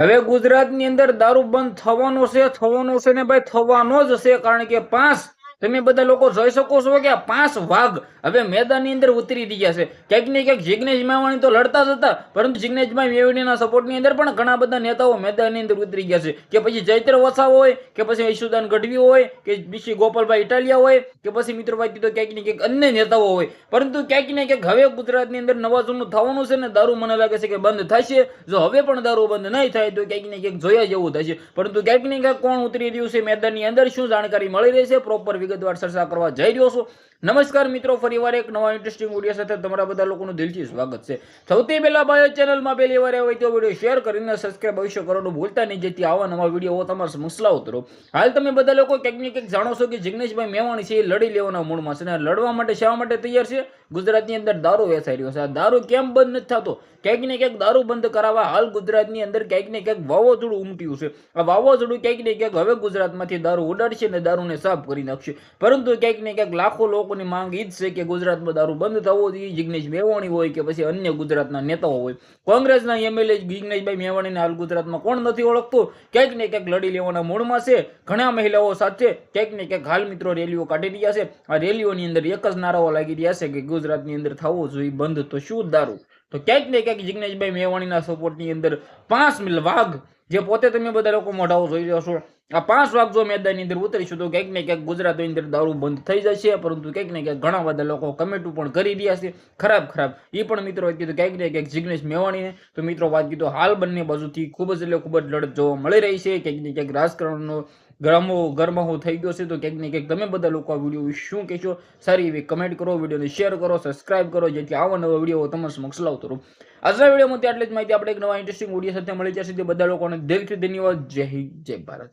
હવે ગુજરાતની અંદર દારૂ બંધ થવાનો છે થવાનો છે ને ભાઈ થવાનો જ છે કારણ કે પાંચ તમે બધા લોકો જોઈ શકો છો કે આ પાંચ વાઘ હવે મેદાનની અંદર ઉતરી ગયા છે. ક્યાંક ને ક્યાંક જિગ્નેશ મેવાણી તો લડતા જ હતા, પરંતુ જિગ્નેશભાઈ મેવાણીના સપોર્ટની અંદર પણ ઘણા બધા નેતાઓ મેદાનની અંદર ઉતરી ગયા છે. કે પછી જૈત્ર વસાવ હોય, કે પછી ઈશુદાન ગઢવી હોય, કે બીસી ગોપાલભાઈ ઇટાલિયા હોય, કે પછી મિત્રભાઈ કીધો ક્યાંક ને ક્યાંક અન્ય નેતાઓ હોય. પરંતુ ક્યાંક ને ક્યાંક હવે ગુજરાતની અંદર નવાજૂનું થવાનું છે ને દારૂ મને લાગે છે કે બંધ થશે. જો હવે પણ દારૂ બંધ નહીં થાય તો ક્યાંક ને ક્યાંક જોયા જેવું થશે પરંતુ ક્યાંક ને ક્યાંક કોણ ઉતરી રહ્યું છે મેદાનની અંદર, શું જાણકારી મળી રહી છે? પ્રોપર વિગતવાર ચર્ચા કરવા જઈ રહ્યો છું. નમસ્કાર મિત્રો, ફરીવાર એક નવા ઇન્ટરેસ્ટિંગ વીડિયો સાથે તમારા બધા લોકોનું દિલથી સ્વાગત છે. સૌથી પહેલા ભાઈ ચેનલમાં પહેલી વાર હોય તો વીડિયો શેર કરીને સબસ્ક્રાઈબ અવશ્ય કરવાનું ભૂલતા નહીં, જેથી આવા નવા વીડિયો તમારા સમક્ષ ઉતરો. હાલ તમે બધા લોકો ક્યાંક ને જાણો છો કે જિગ્નેશભાઈ મેવાણી છે, એ લડી લેવાના મૂળમાં છે અને લડવા માટે શા માટે તૈયાર છે? ગુજરાતની અંદર દારૂ વેચાઈ રહ્યો છે. આ દારૂ કેમ બંધ નથી થતો? ક્યાંક ને ક્યાંક દારૂ બંધ કરાવવા હાલ ગુજરાતની અંદર ક્યાંક ને ક્યાંક વાવાઝોડું ઉમટ્યું છે. આ વાવાઝોડું ક્યાંક ને ક્યાંક હવે ગુજરાતમાંથી દારૂ ઉડાડશે અને દારૂને સાફ કરી નાખશે. પરંતુ ક્યાંક ને ક્યાંક લાખો લોકોની માંગ ઈ જ છે કે ગુજરાતમાં દારૂ બંધ થવો જોઈએ. જિગ્નેશ મેવાણી હોય કે પછી અન્ય ગુજરાતના નેતાઓ હોય. કોંગ્રેસના એમએલએ જિગ્નેશભાઈ મેવાણીને હાલ ગુજરાતમાં કોણ નથી ઓળખતું? ક્યાંક ને ક્યાંક લડી લેવાના મૂળમાં છે. ઘણા મહિલાઓ સાથે ક્યાંક ને ક્યાંક હાલ મિત્રો રેલીઓ કાઢી રહ્યા છે. આ રેલીઓની અંદર એક જ નારાઓ લાગી રહ્યા છે કે ગુજરાતની અંદર થવો જોઈએ બંધ. તો શું દારૂ? તો ક્યાંક ને ક્યાંક જિગ્નેશભાઈ મેવાણીના સપોર્ટની અંદર પાંચ મિલ વાઘ, જે પોતે તમે બધા લોકો મોઢાઓ જોઈ રહ્યો છો આ પાંચ જો મેદાનની અંદર ઉતરીશું તો ક્યાંક ને ક્યાંક ગુજરાતની અંદર દારૂ બંધ થઈ જશે, પરંતુ ક્યાંક ને ક્યાંક ઘણા બધા લોકો કમેન્ટો પણ કરી રહ્યા છે. ખરાબ ખરાબ. એ પણ મિત્રો વાત કીધું ક્યાંક ને ક્યાંક જિગ્નેશ મેવાણીને. તો મિત્રો વાત કીધું હાલ બંને બાજુથી ખૂબ જ એટલે ખૂબ જ લડત જોવા મળી રહી છે. ક્યાંક ને ક્યાંક રાજકારણનો ગરમો ગરમાહો થઈ ગયો છે. તો ક્યાંક ને ક્યાંક તમે બધા લોકો આ વીડિયો શું કહેશો? સારી એવી કમેન્ટ કરો, વિડીયોને શેર કરો સબસ્ક્રાઇબ કરો, જેથી આવા નવા વીડિયો તમારા સમક્ષ લાવતો રહો. આજના વિડીયોમાં આટલી જ માહિતી. આપણે એક નવા ઇન્ટરેસ્ટિંગ વીડિયો સાથે મળી જશે. તે બધા લોકોને દિલથી ધન્યવાદ. જય હિન્દ, જય ભારત.